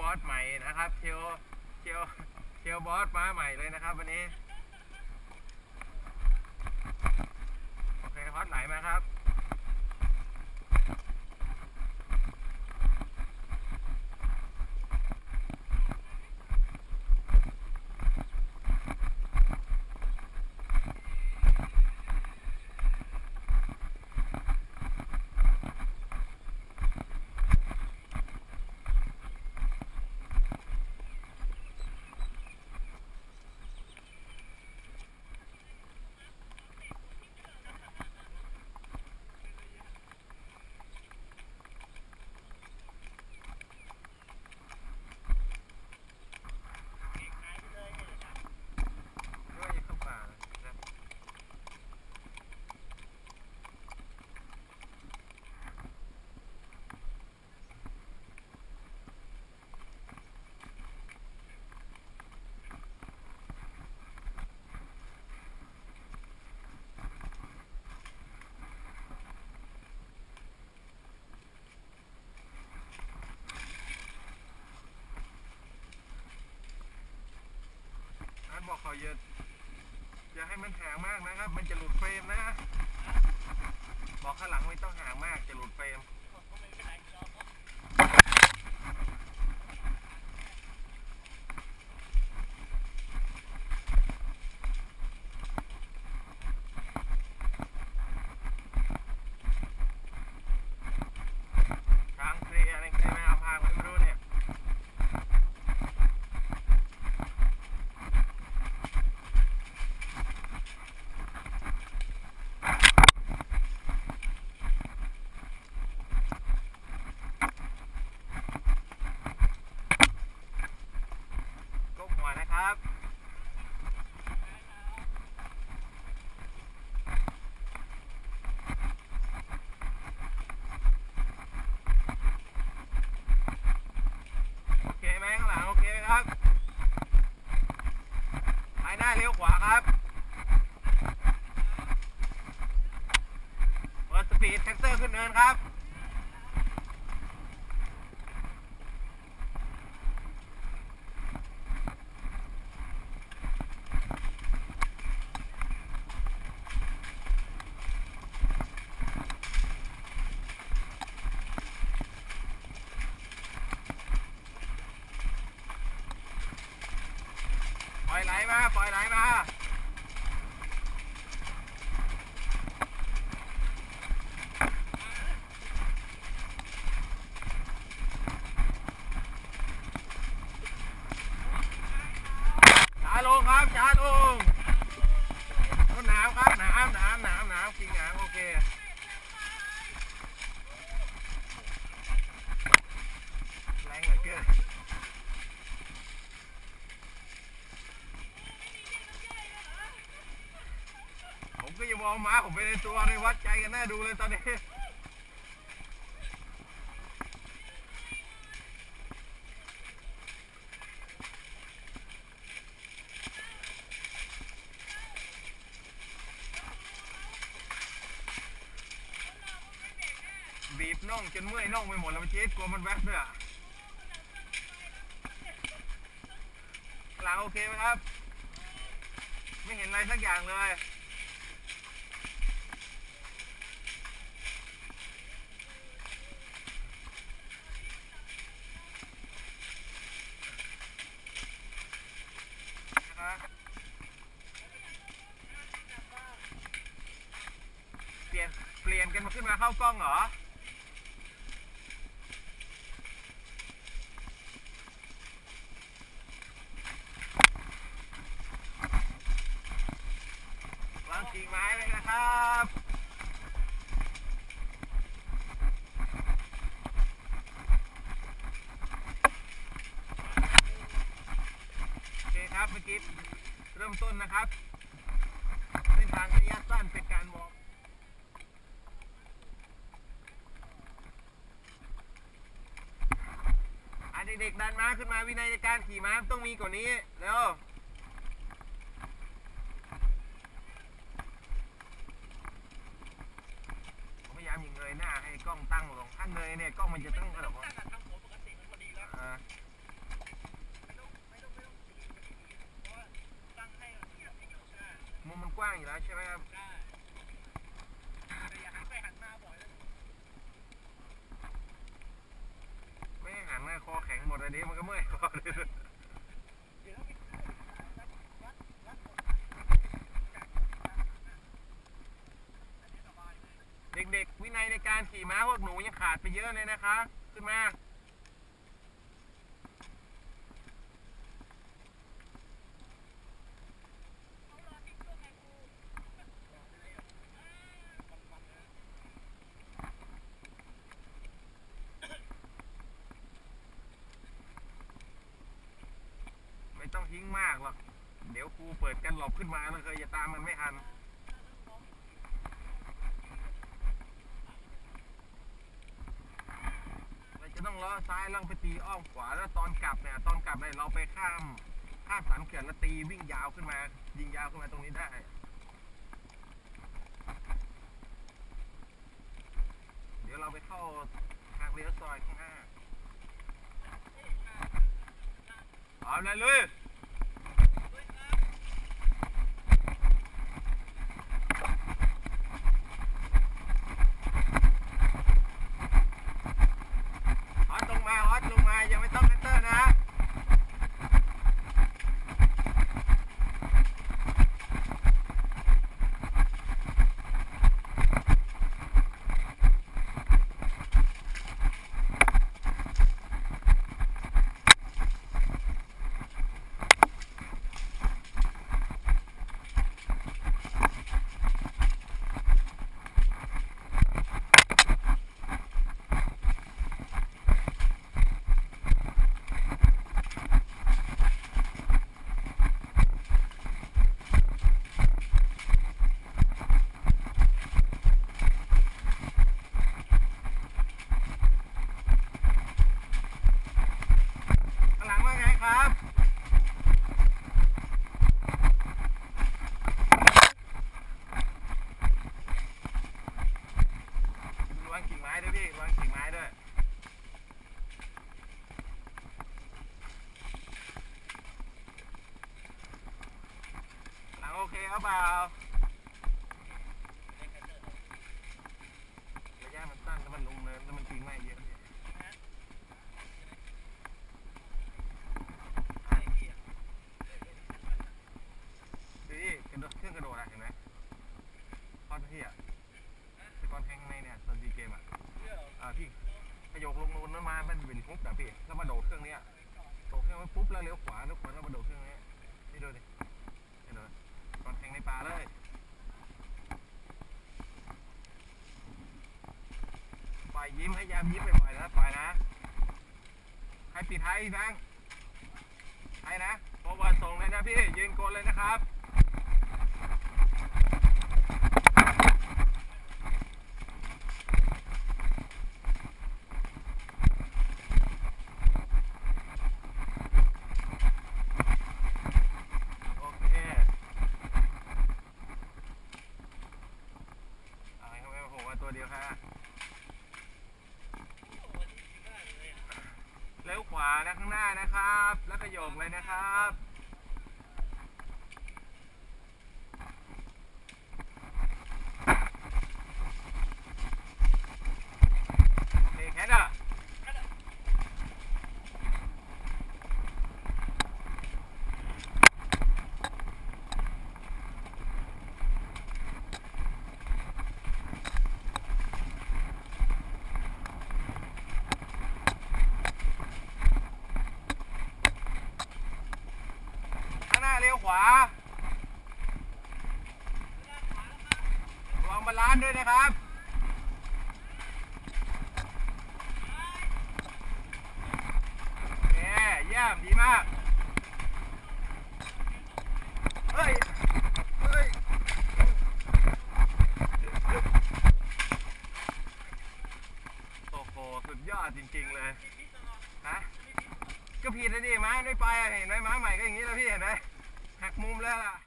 บอสใหม่นะครับเทลเทลเทลบอสมาใหม่เลยนะครับ วันนี้ โอเคฮอตไหลมาครับ ด้วยเข้าป่านะครับ อันบอกเขาอย่าอย่าให้มันห่างมากนะครับ มันจะหลุดเฟรมนะ บอกข้างหลังไม่ต้องห่างมากจะหลุดเฟรมกลางเคลียร์อะไรใครไม่เอาพางไว้ไม่รู้เนี่ย ก้มหัวนะครับ โอเคไหมข้างหลังโอเคไหมครับไปหน้าเลี้ยวขวาครับเปิด สปีดแท็กเตอร์ขึ้นเนินครับปล่อยไหลมา ปล่อยไหลมาลงครับช้าลงต้นหนาวครับหนาวหนาวหนาวหนาวกินหนาวโอเค แรงเหลือเกิน ผ มก็ยังมองม้าผมไปในตัวในวัดใจกันแน่ดูเลยตอนนี้บีบน่องจนเมื่อยน่องไปหมดแล้วมันเจ๊กลัวมันแวบด้วยอะหลังโอเคไหมครับ ไม่เห็นอะไรสักอย่างเลย นะครับเปลี่ยน เปลี่ยนกันมาขึ้นมาเข้ากล้องเหรอ วางกิ่งไม้เลยนะครับโอเคครับเมื่อกี้เริ่มต้นนะครับเส้นทางระยะสั้นเป็นการวอร์ม เด็กดันม้าขึ้นมาวินัยในการขี่ม้าต้องมีกว่านี้แล้วพยายามยิงเงยหน้าให้กล้องตั้งลงถ้าเงยเนี่ยกล้องมันจะตั้งกระดกอ่มุมมันกว้างอยู่แล้วใช่ไหมครับ นนี้มันก็เมื่อยคอเลยเดี๋ยวไปวัดวัดวัดหมดจากอันนี้สบายเลยเด็กๆวินัยในการขี่ม้าพวกหนูยังขาดไปเยอะเลยนะคะ ขึ้นมา ต้องทิ้งมากหรอก เดี๋ยวครูเปิดกันหลบขึ้นมาแล้วเคยจะตามมันไม่ทันเราจะต้องล้อซ้ายล่องไปตีอ้อมขวาแล้วตอนกลับเนี่ยตอนกลับเนี่ยเราไปข้ามข้ามสันเขื่อนแล้วตีวิ่งยาวขึ้นมา ยิงยาวขึ้นมาตรงนี้ได้เดี๋ยวเราไปเข้าทางเลี้ยวซอยข้างหน้าเอาเลยลุยฮอตลงมาฮอตลงมา ยังไม่ต้องแอนเตอร์นะ ข้างหลังว่าไงครับ ระวังกิ่งไม้ด้วยพี่ระวังกิ่งไม้ด้วย หลังโอเคเอาเป ล่าระยะมันสั้นแล้วมันลงเนินแล้วมันกิ่งไม้เยอะเนี่ยอะดูดิกระโดดเครื่องกระโดดอะเห็นไหมพอดพี่อะแต่ก่อนแทงในเนี่ยตอนดีเกมอะเรื่องอ่าพี่ขยกลงนูนแล้วมา มันเป็นปุ๊บอะพี่แล้วมาโดดเครื่องเนี้ยโดดเครื่องมันปุ๊บแล้วเลี้ยวขวาเลี้ยวขวาแล้วมาโดดเครื่องเนี้ยนี่ดูดิ ในป่าเลยปล่อยยิ้มให้ยามยิ้มไปปล่อยนะปล่อยนะ ให้ปิดท้ายอีกแบงค์ให้นะโปรเวิร์ดส่งเลยนะพี่ยืนกนเลยนะครับ โอเคเอาให้เขาไปผมว่าตัวเดียวค่ะ เลี้ยวขวานะข้างหน้านะครับ แล้วก็โยกเลย นะครับ เฮ้ยแคทอะข้างหน้าเลี้ยวขวาระวังบาลานซ์ ด้วยนะครับเย้เยี่ยมดีมากเฮ้ยเฮ้ยโอ้โหสุดยอดจริง ๆ เลยฮะก็ผิดนะดิม้าไม่ไปเห็นไหมม้าใหม่ก็อย่างนี้แล้วพี่เห็นไหมหักมุมแล้วล่ะ